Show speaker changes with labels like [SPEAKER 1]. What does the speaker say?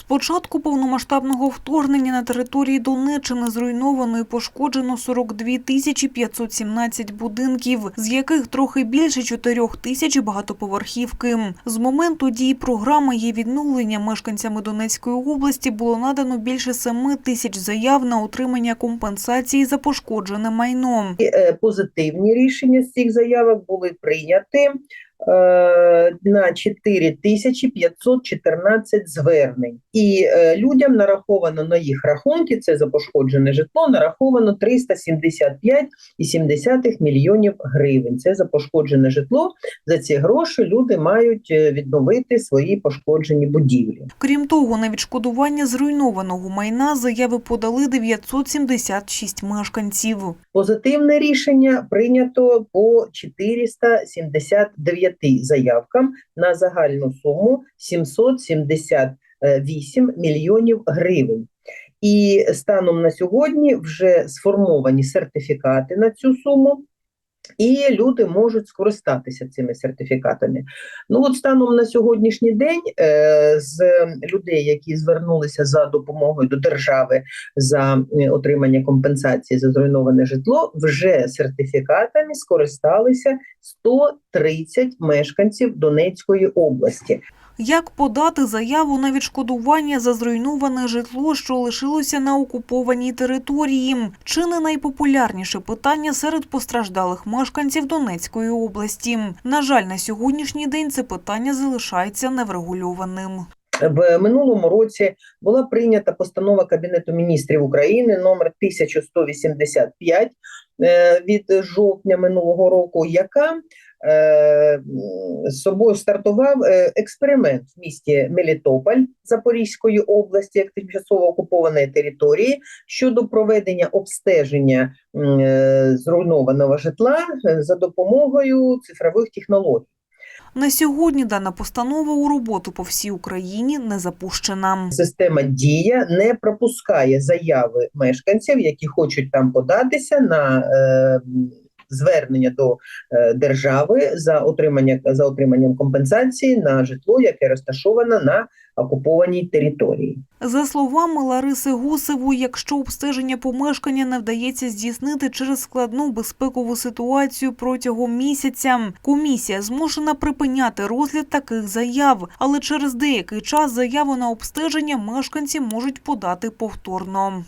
[SPEAKER 1] З початку повномасштабного вторгнення на території Донеччини зруйновано і пошкоджено 42 тисячі 517 будинків, з яких трохи більше 4 тисяч багатоповерхівки. З моменту дії програми є відновлення мешканцями Донецької області було надано більше 7 тисяч заяв на отримання компенсації за пошкоджене майно.
[SPEAKER 2] Е, позитивні рішення з цих заявок були прийняті на 4514 звернень. І е, людям нараховано на їх рахунки, це за пошкоджене житло, нараховано 375,7 мільйонів гривень. Це за пошкоджене житло. За ці гроші люди мають е, відновити свої пошкоджені будівлі.
[SPEAKER 1] Крім того, на відшкодування зруйнованого майна заяви подали 976 мешканців.
[SPEAKER 2] Позитивне рішення прийнято по 479 заявкам на загальну суму 778 мільйонів гривень. І станом на сьогодні вже сформовані сертифікати на цю суму. І люди можуть скористатися цими сертифікатами. Ну от станом на сьогоднішній день е, з людей, які звернулися за допомогою до держави за отримання компенсації за зруйноване житло, вже сертифікатами скористалися 130 мешканців Донецької області.
[SPEAKER 1] Як подати заяву на відшкодування за зруйноване житло, що лишилося на окупованій території? Чи не найпопулярніше питання серед постраждалих мешканців Донецької області? На жаль, на сьогоднішній день це питання залишається неврегульованим.
[SPEAKER 2] В минулому році була прийнята постанова Кабінету міністрів України номер 1185 е, від жовтня минулого року, яка е, з собою стартував е, експеримент в місті Мелітополь Запорізької області, як тимчасово окупованої території, щодо проведення обстеження зруйнованого житла за допомогою цифрових технологій.
[SPEAKER 1] На сьогодні дана постанова у роботу по всій Україні не запущена.
[SPEAKER 2] Система дія не пропускає заяви мешканців, які хочуть там податися на е, звернення до е, держави за отримання за отриманням компенсації на житло, яке розташоване на окупованій території.
[SPEAKER 1] За словами Лариси Гусевої, якщо обстеження помешкання не вдається здійснити через складну безпекову ситуацію протягом місяця, комісія змушена припиняти розгляд таких заяв, але через деякий час заяву на обстеження мешканці можуть подати повторно.